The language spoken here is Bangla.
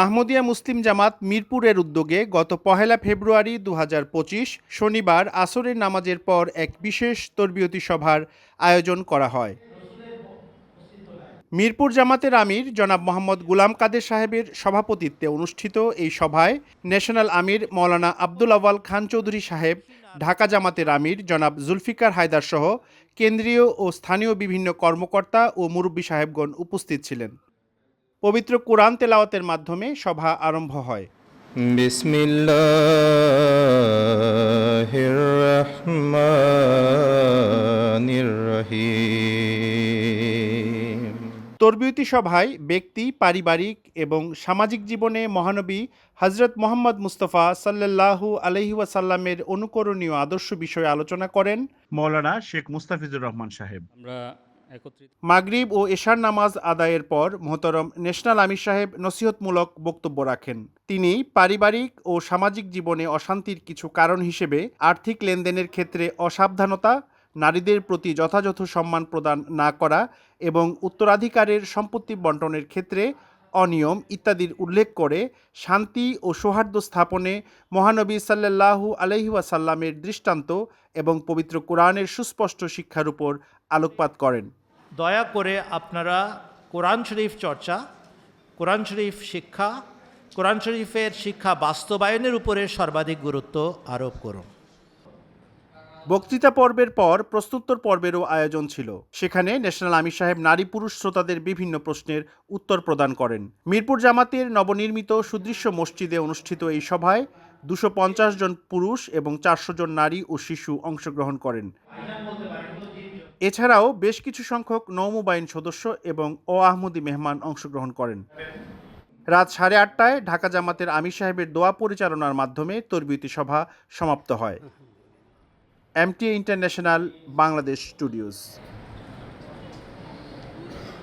আহমদিয়া মুসলিম জামাত মিরপুরের উদ্যোগে গত পহেলা ফেব্রুয়ারি দু হাজার পঁচিশ শনিবার আসরের নামাজের পর এক বিশেষ তরবিয়তি সভার আয়োজন করা হয়। মিরপুর জামাতের আমির জনাব মোহাম্মদ গুলাম কাদের সাহেবের সভাপতিত্বে অনুষ্ঠিত এই সভায় ন্যাশনাল আমির মৌলানা আব্দুল আওয়াল খান চৌধুরী সাহেব, ঢাকা জামাতের আমির জনাব জুলফিকার হায়দার সহ কেন্দ্রীয় ও স্থানীয় বিভিন্ন কর্মকর্তা ও মুরব্বী সাহেবগণ উপস্থিত ছিলেন। পবিত্র কোরআন তেলাওয়াতের মাধ্যমে সভা আরম্ভ হয়। তরবিয়তি সভায় ব্যক্তি পারিবারিক এবং সামাজিক জীবনে মহানবী হজরত মোহাম্মদ মুস্তফা সাল্লাহু আলহিউসাল্লামের অনুকরণীয় আদর্শ বিষয়ে আলোচনা করেন। মৌলানা শেখ মুস্তাফিজুর রহমান সাহেব। আমরা মাগরিব ও এশার নামাজ আদায়ের পর মোহতরম ন্যাশনাল আমির সাহেব নসিহতমূলক বক্তব্য রাখেন। তিনি পারিবারিক ও সামাজিক জীবনে অশান্তির কিছু কারণ হিসেবে আর্থিক লেনদেনের ক্ষেত্রে অসাবধানতা, নারীদের প্রতি যথাযথ সম্মান প্রদান না করা এবং উত্তরাধিকারের সম্পত্তি বন্টনের ক্ষেত্রে অনিয়ম ইত্যাদির উল্লেখ করে শান্তি ও সৌহার্দ্য স্থাপনে মহানবী সাল্লাল্লাহু আলহি ওয়াসাল্লামের দৃষ্টান্ত এবং পবিত্র কোরআনের সুস্পষ্ট শিক্ষার উপর আলোকপাত করেন। দয়া করে আপনারা কোরআন শরীফ চর্চা, কোরআন শরীফ শিক্ষা, কোরআন শরীফের শিক্ষা বাস্তবায়নের উপরে সর্বাধিক গুরুত্ব আরোপ করুন। বক্তৃতা পর্বের পর প্রস্তুত্তর পর্বেরও আয়োজন ছিল। সেখানে ন্যাশনাল আমির সাহেব নারী পুরুষ শ্রোতাদের বিভিন্ন প্রশ্নের উত্তর প্রদান করেন। মিরপুর জামাতের নবনির্মিত সুদৃশ্য মসজিদে অনুষ্ঠিত এই সভায় দুশো জন পুরুষ এবং চারশো জন নারী ও শিশু অংশগ্রহণ করেন। এছাড়াও বেশ কিছু সংখ্যক নৌমোবাইন সদস্য এবং ও আহমদি মেহমান অংশগ্রহণ করেন। রাত সাড়ে আটটায় ঢাকা জামাতের আমির সাহেবের দোয়া পরিচালনার মাধ্যমে তরবিতি সভা সমাপ্ত হয়। M T international Bangladesh studios.